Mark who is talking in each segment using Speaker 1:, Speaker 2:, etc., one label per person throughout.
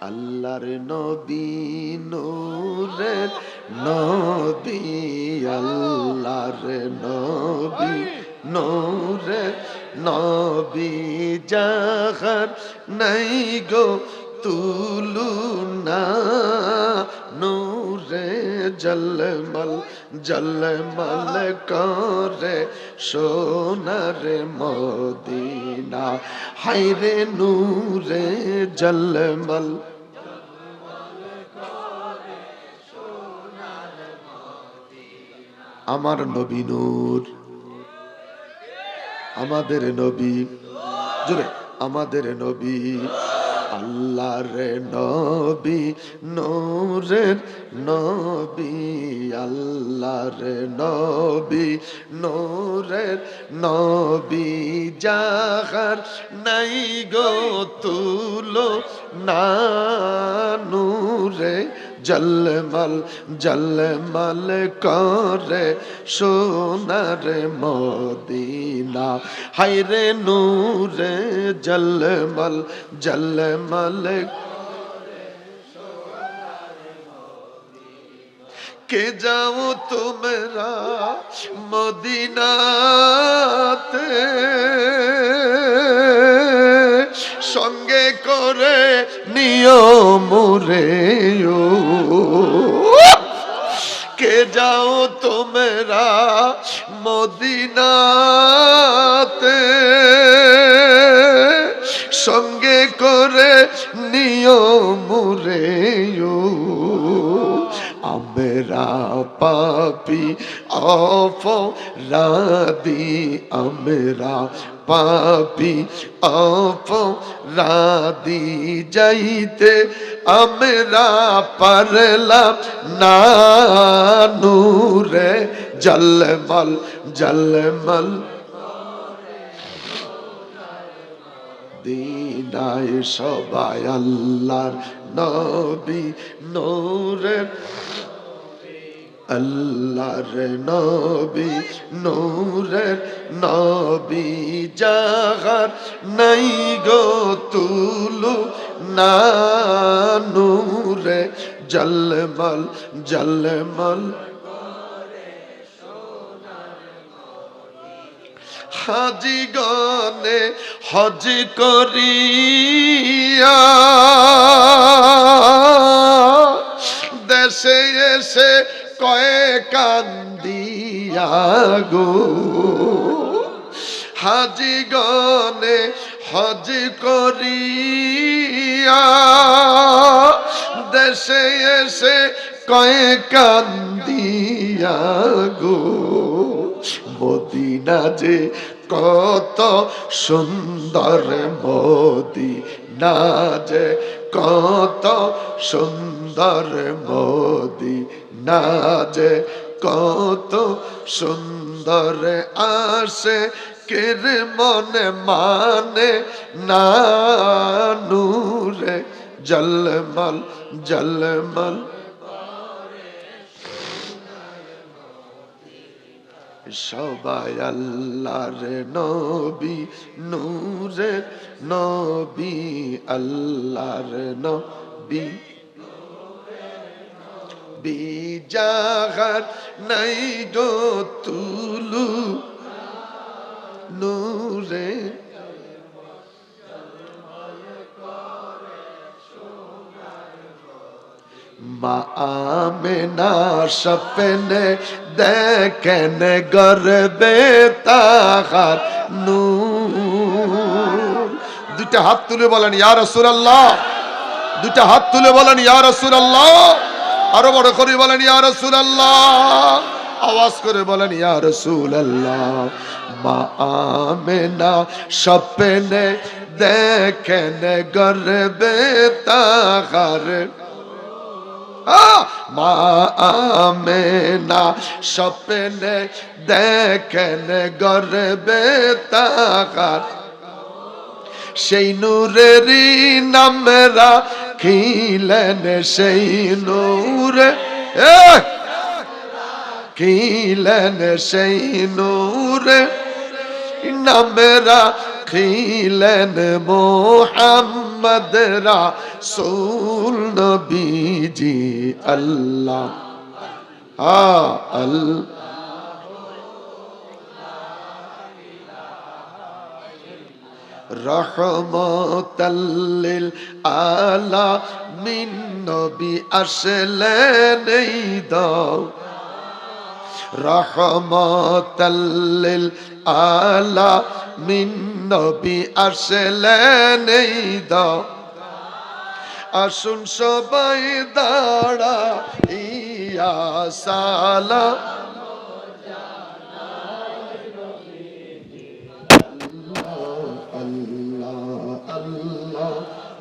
Speaker 1: আল্লাহর নবী নূরের নবী আল্লাহর নবী নূরের নবী জাহান নাই গো তুলুনা। নূরে জলমল জলমল করে সোনার মদিনা। হাইরে নূরে জলমল আমার নবী নূর, আমাদের নবী, জোরে, আমাদের নবী। আল্লাহর নবী নূরের নবী আল্লাহর নবী নূরের নবী জাহার নাই গো তুলো না নূরে জলমল জলমল করে সোনার মদিনা হাইরে নূরে জলমল জলমল কে যাও তোমরা মদিনাতে সঙ্গে করে নিয়ম রে কে যাও তোমরা মদিনাতে। সঙ্গে করে নিয়ম রে ও আমরা পাপি অফ রাদি আমরা পাপি অফ রাদি যাইতে আমরা পারলাম না নূরে জলমল জলমল দিনায় সবাই আল্লাহর নবী নূরের আল্লাহর নবী, নূরের নবী জাগার নাই গো তুলু না নূরে, জলমল জলমল হাজি গনে হজ করিয়া গো হাজি গনে হজ করিয়া দেশে এসে কয়ে কান্দিয়া গো। মদিনা যে কত সুন্দর, মদিনা যে কত সুন্দর, মদিনা যে কত সুন্দর আসে, কের মনে মানে না নূরে জলমল জলমল। সবাই আল্লাহর নবী, নূরের নবী, আল্লাহর নবী। বিজাগার নাই গো তুলু। নূরে মা সপনে দেখেন গর্বে তাহার নূর। দুইটা হাত তুলে বলেন, ইয়া রাসূলুল্লাহ। দুইটা হাত তুলে বলেন, ইয়া রাসূলুল্লাহ। আরও বড় করে বলেন, ইয়া রাসূলুল্লাহ। আওয়াজ করে বলেন, ইয়া রাসূলুল্লাহ, মা আমেনা সপনে দেখেন গর্বে তাহার। মা আমেনা স্বপ্নে দেখেন গর্বে তাকার সেই নূরেরই নামরা খিলেন সেই নূরে এ! খিলেন সেই নূরে নামেরা রাখিলেন মোহাম্মদ রাসূল নবীজি আল্লাহ আ আল্লাহ রহমতাল্লিল আলা মিন নবী আসলেন এই দাও রহমতাল্লিল আলা মিন নবী আসলেন এই দাও আসুন সবাই দাঁড়া ইয়া সালা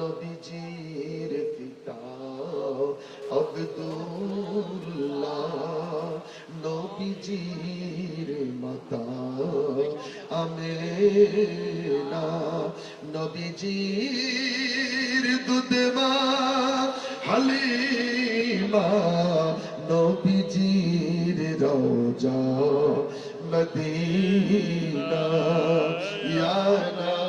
Speaker 1: নবীজির পিতা আব্দুল্লাহ। নবীজির মাতা আমেনা। নবীজির দুধমা হালিমা। নবীজির রওজা মদিনা ইয়া নবী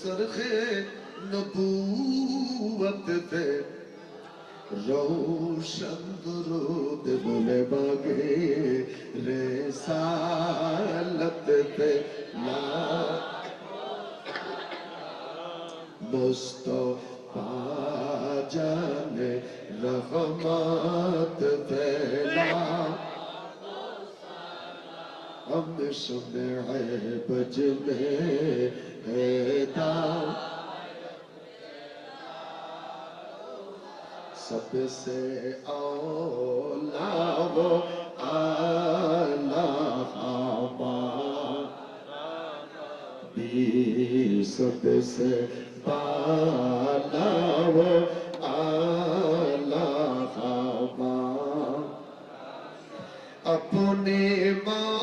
Speaker 1: سرخ নবুয়ত তে রোশন درود বলে বাগে রেসালত তে লা বস্তো পাজানে রহমত তে লা ہم سمع بج میں ہے سب سے اولا وہ آلہ ہمارا بھی سب سے بالا وہ آلہ ہمارا اپنے ماں